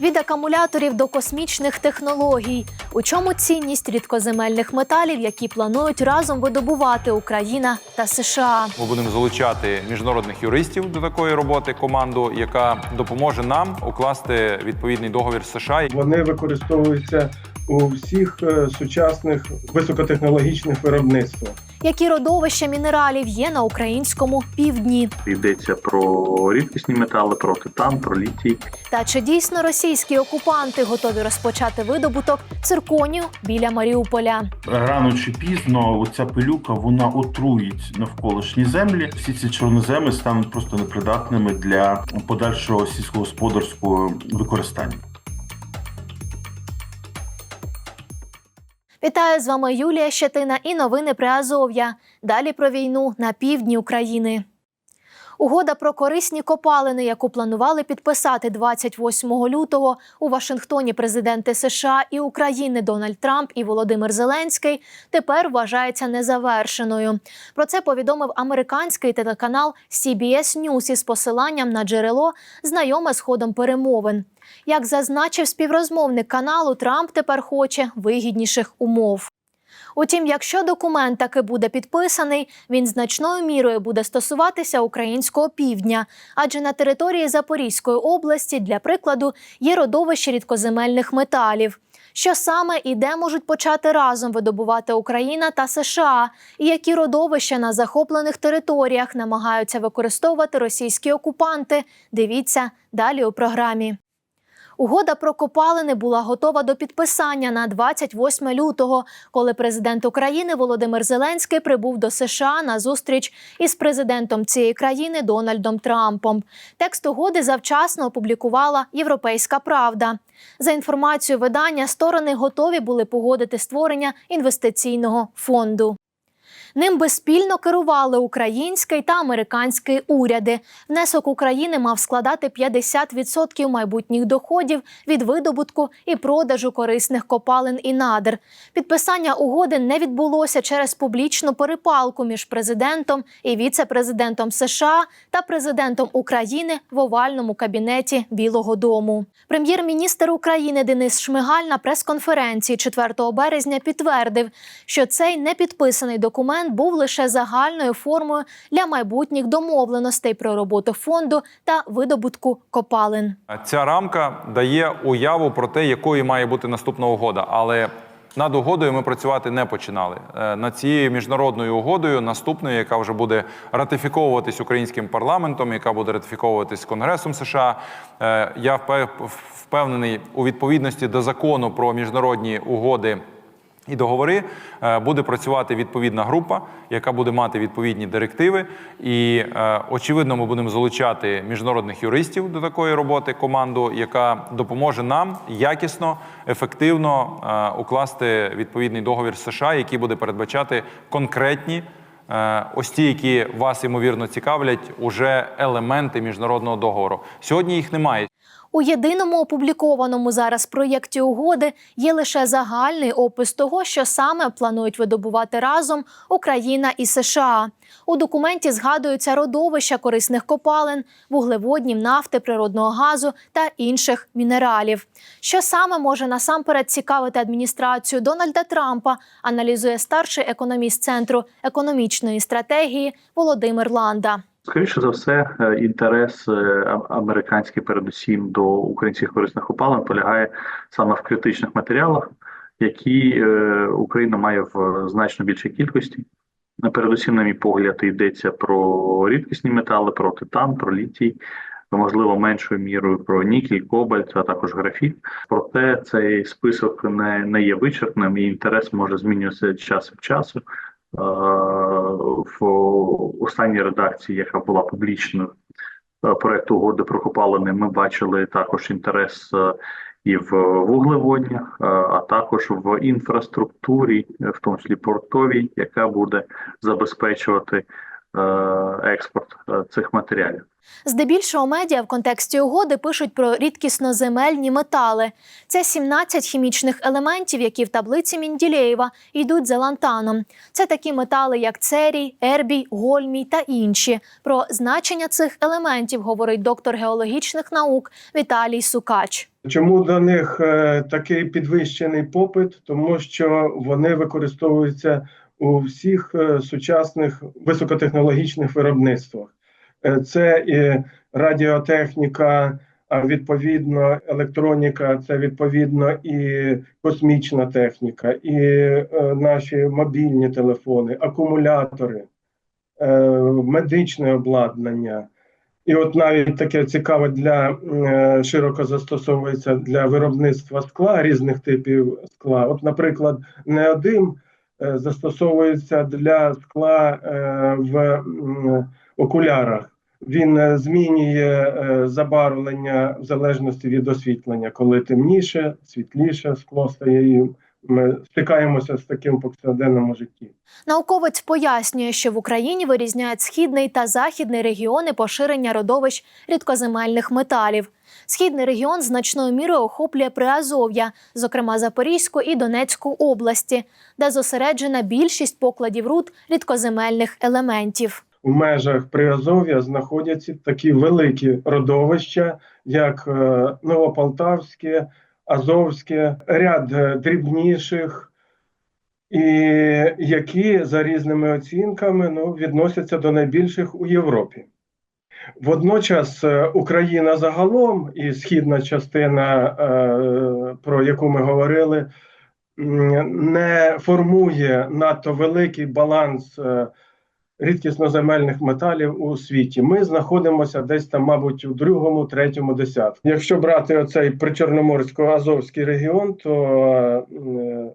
Від акумуляторів до космічних технологій. У чому цінність рідкоземельних металів, які планують разом видобувати Україна та США? Ми будемо залучати міжнародних юристів до такої роботи, команду, яка допоможе нам укласти відповідний договір з США. Вони використовуються у всіх е, сучасних високотехнологічних виробництвах. Які родовища мінералів є на українському півдні? Йдеться про рідкісні метали, про титан, про літій. Та чи дійсно російські окупанти готові розпочати видобуток цирконію біля Маріуполя? рано чи пізно оця пилюка вона отруїть навколишні землі. Всі ці чорноземи стануть просто непридатними для подальшого сільськогосподарського використання. Вітаю з вами Юлія Щетина і новини при Азов'я. Далі про війну на півдні України. Угода про корисні копалини, яку планували підписати 28 лютого у Вашингтоні президенти США і України Дональд Трамп і Володимир Зеленський, тепер вважається незавершеною. Про це повідомив американський телеканал CBS News із посиланням на джерело, знайоме з ходом перемовин. Як зазначив співрозмовник каналу, Трамп тепер хоче вигідніших умов. Утім, якщо документ таки буде підписаний, він значною мірою буде стосуватися українського півдня, адже на території Запорізької області, для прикладу, є родовище рідкоземельних металів. Що саме і де можуть почати разом видобувати Україна та США, і які родовища на захоплених територіях намагаються використовувати російські окупанти? Дивіться далі у програмі. Угода про копалини була готова до підписання на 28 лютого, коли президент України Володимир Зеленський прибув до США на зустріч із президентом цієї країни Дональдом Трампом. Текст угоди завчасно опублікувала Європейська Правда. За інформацією видання, сторони готові були погодити створення інвестиційного фонду. Ним би спільно керували український та американський уряди. Внесок України мав складати 50% майбутніх доходів від видобутку і продажу корисних копалин і надр. Підписання угоди не відбулося через публічну перепалку між президентом і віце-президентом США та президентом України в овальному кабінеті Білого Дому. Прем'єр-міністр України Денис Шмигаль на прес-конференції 4 березня підтвердив, що цей непідписаний документ був лише загальною формою для майбутніх домовленостей про роботу фонду та видобутку копалин. Ця рамка дає уяву про те, якою має бути наступна угода, але над угодою ми працювати не починали. Е, Над цією міжнародною угодою, наступною, яка вже буде ратифіковуватись українським парламентом, яка буде ратифіковуватись Конгресом США. е, Я впевнений у відповідності до закону про міжнародні угоди. І договори е, буде працювати відповідна група, яка буде мати відповідні директиви. І е, очевидно, ми будемо залучати міжнародних юристів до такої роботи, команду, яка допоможе нам якісно, ефективно е, укласти відповідний договір з США, який буде передбачати конкретні. Ось ті, які вас ймовірно цікавлять, уже елементи міжнародного договору. Сьогодні їх немає. У єдиному опублікованому зараз проєкті угоди є лише загальний опис того, що саме планують видобувати разом Україна і США. У документі згадуються родовища корисних копалин, вуглеводнів, нафти, природного газу та інших мінералів. Що саме може насамперед цікавити адміністрацію Дональда Трампа, аналізує старший економіст центру економічної стратегії Володимир Ланда. Скоріше за все, е, інтерес е, американський, передусім до українських корисних опалин, полягає саме в критичних матеріалах, які е, Україна має в значно більшій кількості. Передусім, на мій погляд, йдеться про рідкісні метали, про титан, про літій, можливо, меншою мірою про нікель, кобальт, а також графіт. Проте цей список не, не є вичерпним, і інтерес може змінюватися час від часу. Е, В останній редакції, яка була публічною е, проекту угоди про копалини, ми бачили також інтерес е, і в вуглеводнях, е, а також в інфраструктурі, в тому числі портовій, яка буде забезпечувати експорт цих матеріалів. Здебільшого медіа в контексті угоди пишуть про рідкісноземельні метали. Це 17 хімічних елементів, які в таблиці Мінділєєва йдуть за лантаном. Це такі метали, як церій, ербій, гольмій та інші. Про значення цих елементів говорить доктор геологічних наук Віталій Сукач. Чому до них е, такий підвищений попит? Тому що вони використовуються у всіх е, сучасних високотехнологічних виробництвах. Е, Це і радіотехніка, а відповідно електроніка, це відповідно і космічна техніка, і е, наші мобільні телефони, акумулятори, е, медичне обладнання. І от навіть таке цікаве для е, широко застосовується для виробництва скла різних типів скла. От, наприклад, неодим е, застосовується для скла е, в окулярах. Він е, змінює е, забарвлення в залежності від освітлення. Коли темніше, світліше скло стає. І ми стикаємося з таким повсякденному житті. Науковець пояснює, що в Україні вирізняють східний та західний регіони поширення родовищ рідкоземельних металів. Східний регіон значною мірою охоплює Приазов'я, зокрема Запорізьку і Донецьку області, де зосереджена більшість покладів руд рідкоземельних елементів. У межах Приазов'я знаходяться такі великі родовища, як е, Новополтавське, Азовське, ряд е, дрібніших, і які за різними оцінками ну, відносяться до найбільших у Європі. Водночас е, Україна загалом і східна частина, про яку ми говорили, не формує надто великий баланс рідкісноземельних металів у світі. Ми знаходимося десь там, мабуть, у другому, третьому десятку. Якщо брати оцей причорноморсько-азовський регіон, то е,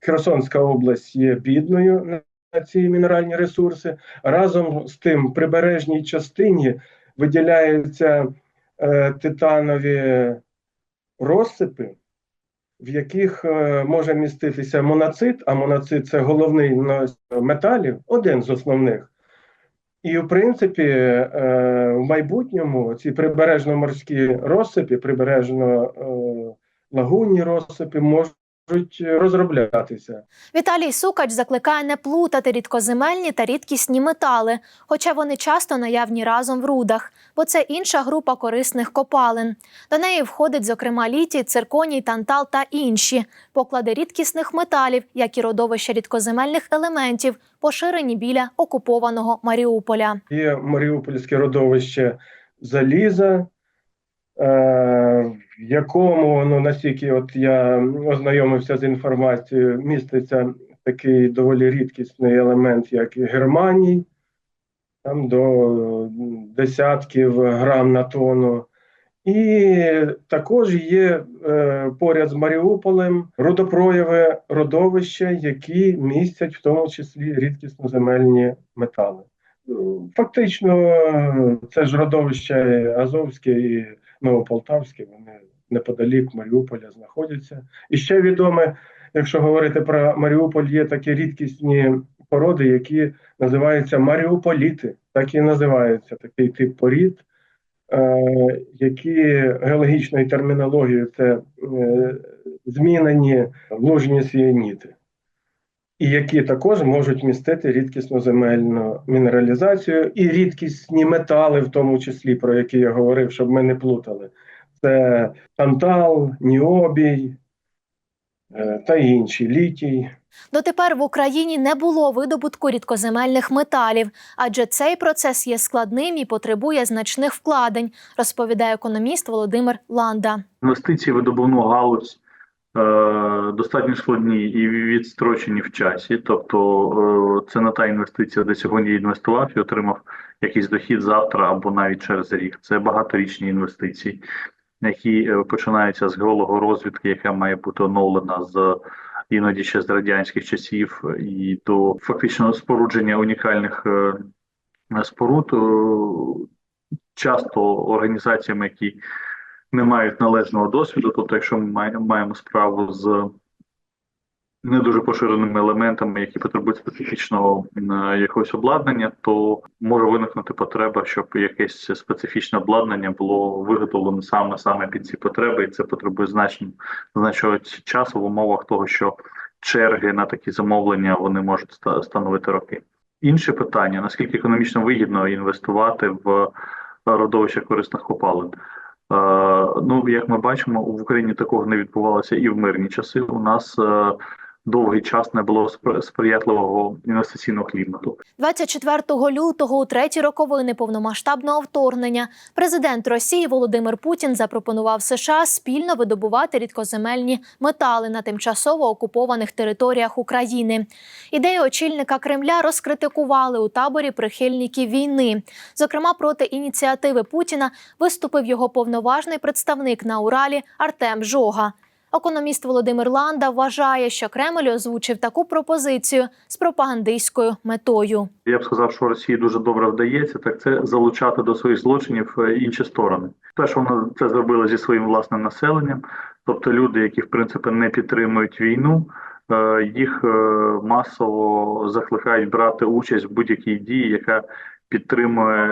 Херсонська область є бідною на ці мінеральні ресурси. Разом з тим, прибережній частині виділяються е, титанові розсипи, в яких е, може міститися моноцит, а моноцит це головний металів, один з основних. І, в принципі, е, в майбутньому ці прибережно-морські розсипи, прибережно-лагунні розсипи можуть розроблятися. Віталій Сукач закликає не плутати рідкоземельні та рідкісні метали, хоча вони часто наявні разом в рудах, бо це інша група корисних копалин. До неї входить, зокрема, літій, цирконій, тантал та інші поклади рідкісних металів, як і родовища рідкоземельних елементів, поширені біля окупованого Маріуполя. Є Маріупольське родовище заліза, е, в якому, ну наскільки от я ознайомився з інформацією, міститься такий доволі рідкісний елемент, як германій, там до десятків грам на тонну. І також є е, поряд з Маріуполем рудопрояви родовища, які містять в тому числі рідкісноземельні метали. Ну, Фактично, е, це ж родовище Азовське і Новополтавське, вони неподалік Маріуполя знаходяться. І ще відоме, якщо говорити про Маріуполь, є такі рідкісні породи, які називаються маріуполіти. Так і називаються такий тип порід, е, які геологічною термінологією це е, змінені лужні сіяніти і які також можуть містити рідкісну земельну мінералізацію і рідкісні метали, в тому числі, про які я говорив, щоб ми не плутали. Це тантал, ніобій е, та інші літій. Дотепер в Україні не було видобутку рідкоземельних металів, адже цей процес є складним і потребує значних вкладень, розповідає економіст Володимир Ланда. Інвестиції в видобувну галузь достатньо складні і відстрочені в часі. Тобто е, це не та інвестиція, де сьогодні інвестував і отримав якийсь дохід завтра або навіть через рік. Це багаторічні інвестиції, які е, починаються з геологорозвідки, яка має бути оновлена з іноді ще з радянських часів, і до фактично спорудження унікальних е, споруд. е, Часто організаціями, які не мають належного досвіду. Тобто, якщо ми має- маємо справу з не дуже поширеними елементами, які потребують специфічного е, якогось обладнання, то може виникнути потреба, щоб якесь специфічне обладнання було виготовлено саме саме під ці потреби, і це потребує значно значного часу в умовах того, що черги на такі замовлення вони можуть ста- становити роки. Інше питання: наскільки економічно вигідно інвестувати в родовище корисних копалин? Ну, як ми бачимо, в Україні такого не відбувалося і в мирні часи. У нас е, довгий час не було спри- сприятливого інвестиційного клімату. 24 лютого, у треті роковини повномасштабного вторгнення, президент Росії Володимир Путін запропонував США спільно видобувати рідкоземельні метали на тимчасово окупованих територіях України. Ідею очільника Кремля розкритикували у таборі прихильників війни. Зокрема, проти ініціативи Путіна виступив його повноважний представник на Уралі Артем Жога. Економіст Володимир Ланда вважає, що Кремль озвучив таку пропозицію з пропагандистською метою. Я б сказав, що Росії дуже добре вдається, так це залучати до своїх злочинів е, інші сторони. Перше, вона це зробила зі своїм власним населенням, тобто люди, які в принципі не підтримують війну, е, їх е, масово закликають брати участь в будь-якій дії, яка підтримує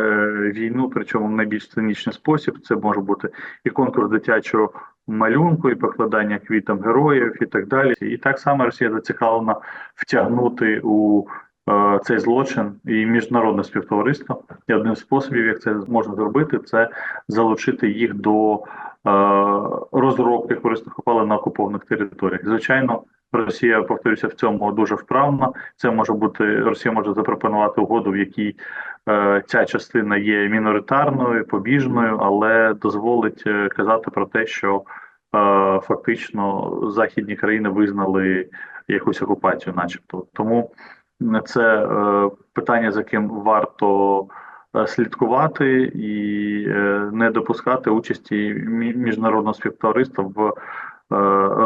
війну, причому в найбільш цинічний спосіб. Це може бути і конкурс дитячого малюнку, і покладання квітам героїв, і так далі. І так само Росія зацікавлена втягнути у е, цей злочин і міжнародне співтовариство. І одним з способів, як це можна зробити, це залучити їх до е, розробки корисних копалин на окупованих територіях. Звичайно, Росія повторюся в цьому дуже вправна. Це може бути Росія може запропонувати угоду, в якій е, ця частина є міноритарною, побіжною, але дозволить е, казати про те, що фактично західні країни визнали якусь окупацію, начебто. Тому це е, питання, за яким варто е, слідкувати і е, не допускати участі мі- міжнародного співтовариства в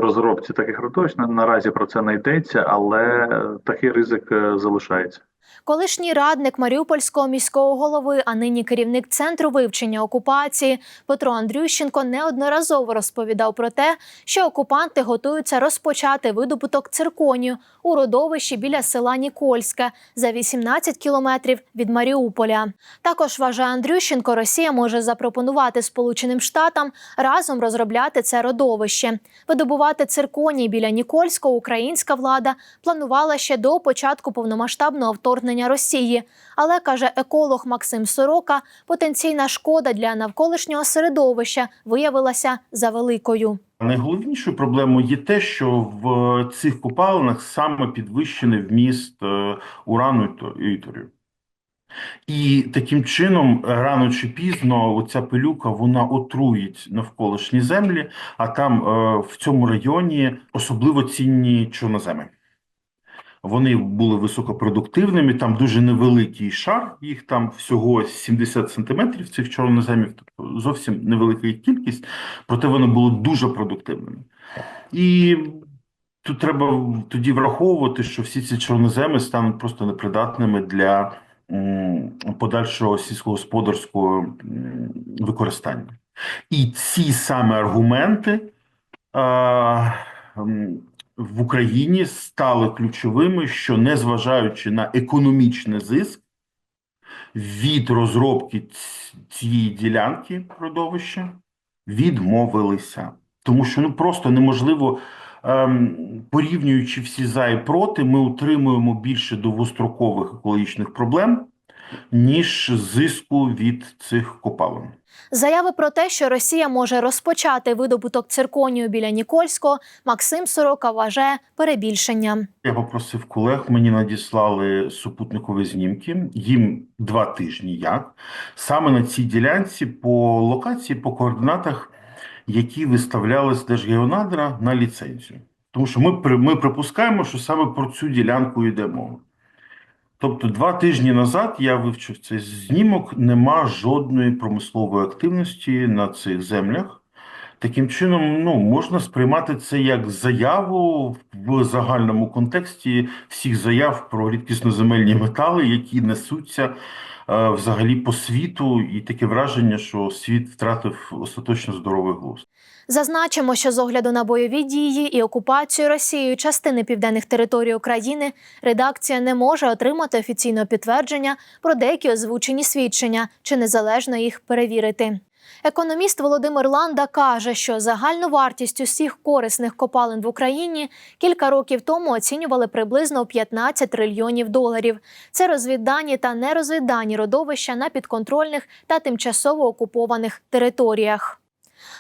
розробці таких родовищ. Наразі про це не йдеться, але такий ризик залишається. Колишній радник Маріупольського міського голови, а нині керівник центру вивчення окупації Петро Андрющенко неодноразово розповідав про те, що окупанти готуються розпочати видобуток цирконію у родовищі біля села Нікольське за 18 кілометрів від Маріуполя. Також вважає Андрющенко, Росія може запропонувати Сполученим Штатам разом розробляти це родовище. Видобувати цирконій біля Нікольського українська влада планувала ще до початку повномасштабного вторгнення Росії. Але каже еколог Максим Сорока, потенційна шкода для навколишнього середовища виявилася завеликою. Найголовнішою проблемою є те, що в цих копалинах саме підвищений вміст е, урану і торію. І таким чином, рано чи пізно, оця пилюка вона отруїть навколишні землі, а там е, в цьому районі особливо цінні чорноземи. Вони були високопродуктивними, там дуже невеликий шар, їх там всього 70 сантиметрів цих чорноземів, тобто зовсім невелика їх кількість, проте вони були дуже продуктивними. І тут треба тоді враховувати, що всі ці чорноземи стануть просто непридатними для подальшого сільськогосподарського використання. І ці саме аргументи в Україні стали ключовими, що незважаючи на економічний зиск від розробки цієї ділянки родовища, відмовилися. Тому що ну просто неможливо, ем, порівнюючи всі за і проти, ми отримуємо більше довгострокових екологічних проблем, ніж зиску від цих копалин. Заяви про те, що Росія може розпочати видобуток цирконію біля Нікольського, Максим Сорока вважає перебільшенням. Я попросив колег, мені надіслали супутникові знімки. Їм два тижні як. Саме на цій ділянці по локації, по координатах, які виставлялись Держгеонадра на ліцензію. Тому що ми, ми припускаємо, що саме про цю ділянку йде мова. Тобто, два тижні назад я вивчив цей знімок, нема жодної промислової активності на цих землях. Таким чином, ну, можна сприймати це як заяву в загальному контексті всіх заяв про рідкісноземельні метали, які несуться е, взагалі по світу, і таке враження, що світ втратив остаточно здоровий глузд. Зазначимо, що з огляду на бойові дії і окупацію Росією частини південних територій України редакція не може отримати офіційного підтвердження про деякі озвучені свідчення чи незалежно їх перевірити. Економіст Володимир Ланда каже, що загальну вартість усіх корисних копалин в Україні кілька років тому оцінювали приблизно у 15 трильйонів доларів. Це розвіддані та нерозвіддані родовища на підконтрольних та тимчасово окупованих територіях.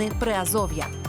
Новини Приазов'я.